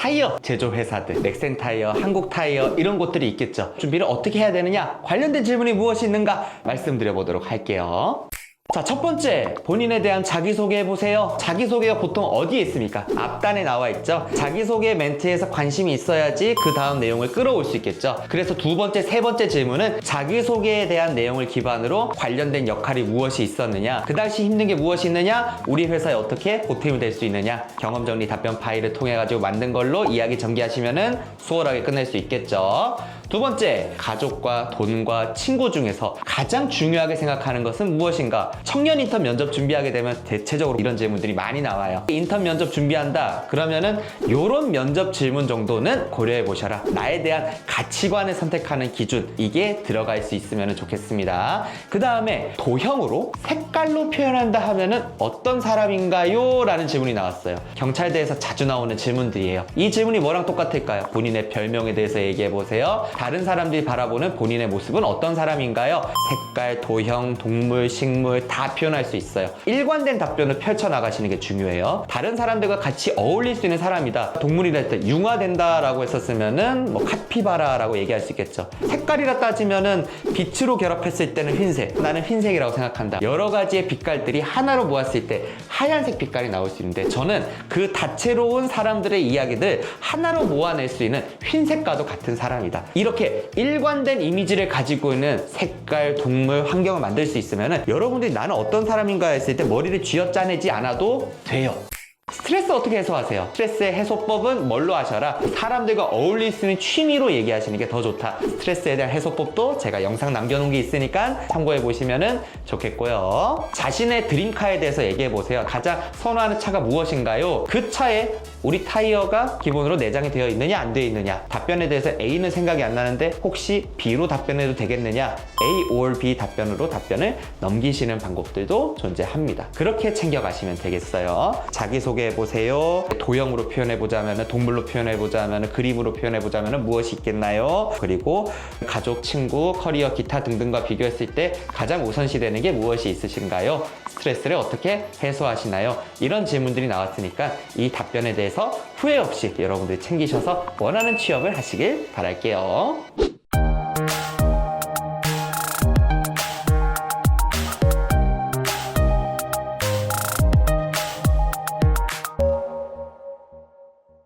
타이어 제조 회사들, 넥센 타이어, 한국 타이어 이런 곳들이 있겠죠. 준비를 어떻게 해야 되느냐? 관련된 질문이 무엇이 있는가? 말씀드려 보도록 할게요. 자, 첫 번째, 본인에 대한 자기소개 해 보세요. 자기소개가 보통 어디에 있습니까? 앞단에 나와 있죠. 자기소개 멘트에서 관심이 있어야지 그 다음 내용을 끌어올 수 있겠죠. 그래서 두 번째, 세 번째 질문은 자기소개에 대한 내용을 기반으로 관련된 역할이 무엇이 있었느냐, 그 당시 힘든 게 무엇이 있느냐, 우리 회사에 어떻게 보탬이 될 수 있느냐, 경험 정리 답변 파일을 통해 가지고 만든 걸로 이야기 전개하시면은 수월하게 끝낼 수 있겠죠. 두 번째, 가족과 돈과 친구 중에서 가장 중요하게 생각하는 것은 무엇인가? 청년 인턴 면접 준비하게 되면 대체적으로 이런 질문들이 많이 나와요. 인턴 면접 준비한다? 그러면은 이런 면접 질문 정도는 고려해 보셔라. 나에 대한 가치관을 선택하는 기준, 이게 들어갈 수 있으면 좋겠습니다. 그 다음에 도형으로 색깔로 표현한다 하면은 어떤 사람인가요? 라는 질문이 나왔어요. 경찰대에서 자주 나오는 질문들이에요. 이 질문이 뭐랑 똑같을까요? 본인의 별명에 대해서 얘기해 보세요. 다른 사람들이 바라보는 본인의 모습은 어떤 사람인가요? 색깔, 도형, 동물, 식물 다 표현할 수 있어요. 일관된 답변을 펼쳐 나가시는 게 중요해요. 다른 사람들과 같이 어울릴 수 있는 사람이다. 동물이라 할때 융화된다라고 했었으면은 뭐 카피바라라고 얘기할 수 있겠죠. 색깔이라 따지면은 빛으로 결합했을 때는 흰색. 나는 흰색이라고 생각한다. 여러 가지의 빛깔들이 하나로 모았을 때 하얀색 빛깔이 나올 수 있는데 저는 그 다채로운 사람들의 이야기들 하나로 모아낼 수 있는 흰색과도 같은 사람이다. 이 렇게 일관된 이미지를 가지고 있는 색깔, 동물, 환경을 만들 수 있으면 여러분들이 나는 어떤 사람인가 했을 때 머리를 쥐어 짜내지 않아도 돼요. 스트레스 어떻게 해소하세요? 스트레스의 해소법은 뭘로 하셔라? 사람들과 어울릴 수 있는 취미로 얘기하시는 게 더 좋다. 스트레스에 대한 해소법도 제가 영상 남겨놓은 게 있으니까 참고해 보시면 좋겠고요. 자신의 드림카에 대해서 얘기해 보세요. 가장 선호하는 차가 무엇인가요? 그 차에 우리 타이어가 기본으로 내장이 되어 있느냐 안 되어 있느냐 답변에 대해서 A는 생각이 안 나는데 혹시 B로 답변해도 되겠느냐 A or B 답변으로 답변을 넘기시는 방법들도 존재합니다 그렇게 챙겨가시면 되겠어요 자기 소개해 보세요. 도형으로 표현해 보자면 동물로 표현해 보자면 그림으로 표현해 보자면 무엇이 있겠나요? 그리고 가족 친구 커리어 기타 등등과 비교했을 때 가장 우선시 되는 게 무엇이 있으신가요? 스트레스를 어떻게 해소하시나요? 이런 질문들이 나왔으니까 이 답변에 대해서 후회 없이 여러분들이 챙기셔서 원하는 취업을 하시길 바랄게요.